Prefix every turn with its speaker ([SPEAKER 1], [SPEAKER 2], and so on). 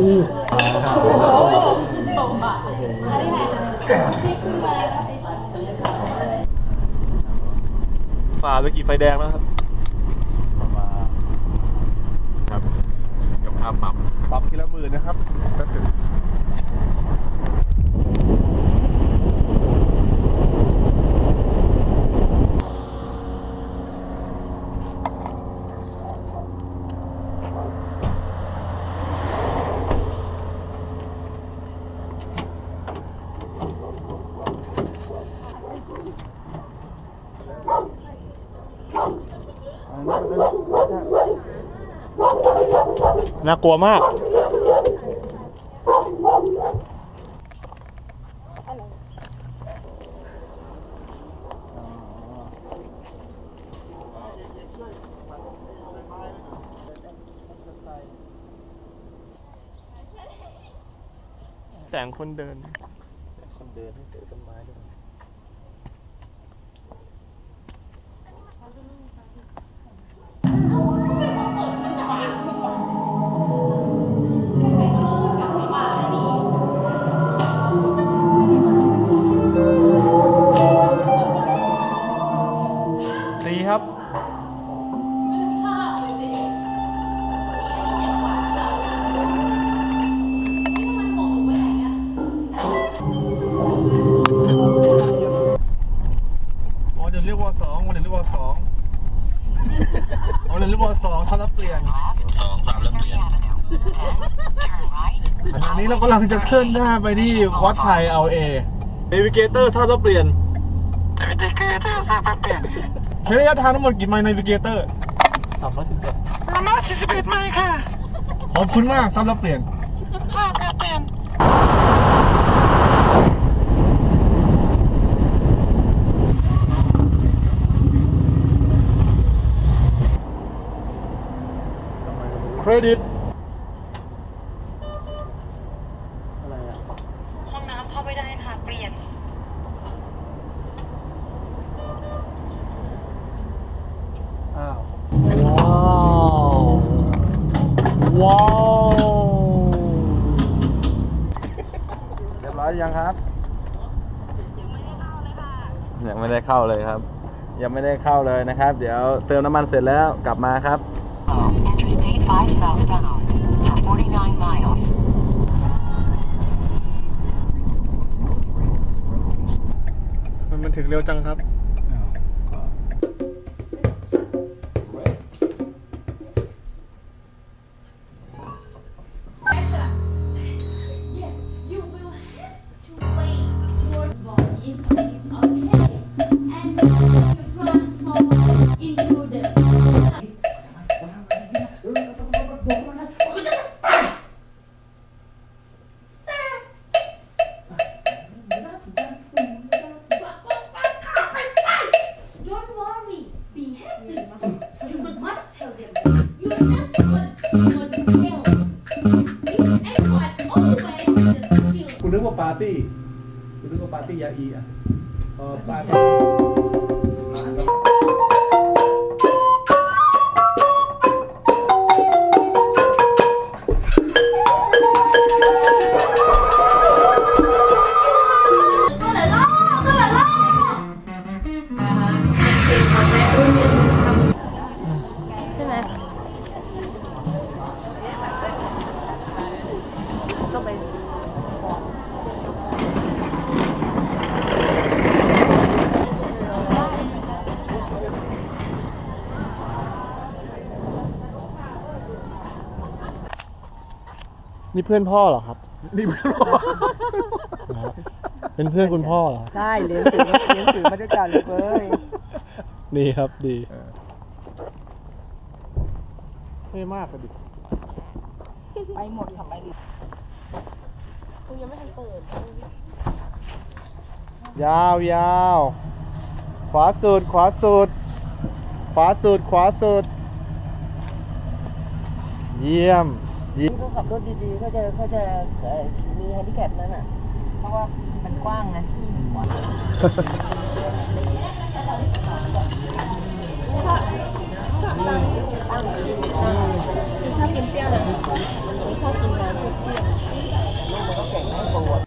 [SPEAKER 1] ฝ่าไปกี่ไฟแดงแล้วครับ
[SPEAKER 2] กับค่าปรับ
[SPEAKER 1] ปรับทีละหมื่นนะครับก็ถึง น่ากลัวมาก แสงคนเดิน
[SPEAKER 2] คนเดินให้เจอต้นไม้ด้วย
[SPEAKER 1] อสองชอบรับเปลี่ยน
[SPEAKER 2] สองสามแล้วเปลี่ยน
[SPEAKER 1] อันนี้เรากำลังจะเคลื่อนหน้าไปที่วัดไทยเอาเอเนวิเกเตอร์ทราบรับเปลี่ยน
[SPEAKER 2] เด็กเกเตอร์ทราบเปลี่ยน
[SPEAKER 1] ใช้ระยะทางทั้งหมดกี่ไมล์เนวิเกเตอร์
[SPEAKER 2] สามร้อยสี่สิบเอ็ดสามร้อยสี่สิบเอ็ดไมล์ค่ะ
[SPEAKER 1] ขอบคุณมากทราบรับเปลี่ยน
[SPEAKER 2] ทราบเปลี่ยน
[SPEAKER 1] เครดิต
[SPEAKER 2] อะไรอะ
[SPEAKER 3] ห้องน้ำเข้าไม่ได้ค่ะ เปลี่ยน
[SPEAKER 1] อ้าว ว้าว ว้าว
[SPEAKER 2] เรียบร้อยยังครับ ยังไม่ได้เข้าเลยครับ ยังไม่ได้เข้าเลยนะครับ เดี๋ยวเติมน้ำมันเสร็จแล้วกลับมาครับ
[SPEAKER 4] Interstate 5 southbound for 49 miles.
[SPEAKER 1] คุ
[SPEAKER 5] ณนึกว่าปาร์ตี้ คุณนึกว่าปาร์ตี้ยาอีอะพอปาร์ตี้
[SPEAKER 1] นี่เพื่อนพ่อเหรอครับ
[SPEAKER 5] นี่เพื่อนพ่อ
[SPEAKER 1] นะครับเป็นเพื่อนคุณพ่อเหรอ
[SPEAKER 6] ใช่เรียนสื่อมาเรียนสื่อมาด้วยกันเลยเว้ย
[SPEAKER 1] ดีครับ ดีเท่มากเลยดิ
[SPEAKER 6] ไปหมดค่ะไปดิ
[SPEAKER 1] ยาวยาวขวาสุดขวาสุดขวาสุดขวาสุดเยี่ยม
[SPEAKER 6] ที่เขาขับรถดีๆเขาจะเขาจะเอ่อมีแฮนดิแคปนั่นอะ เพราะว่ามันกว้างไงที่มันกว้าง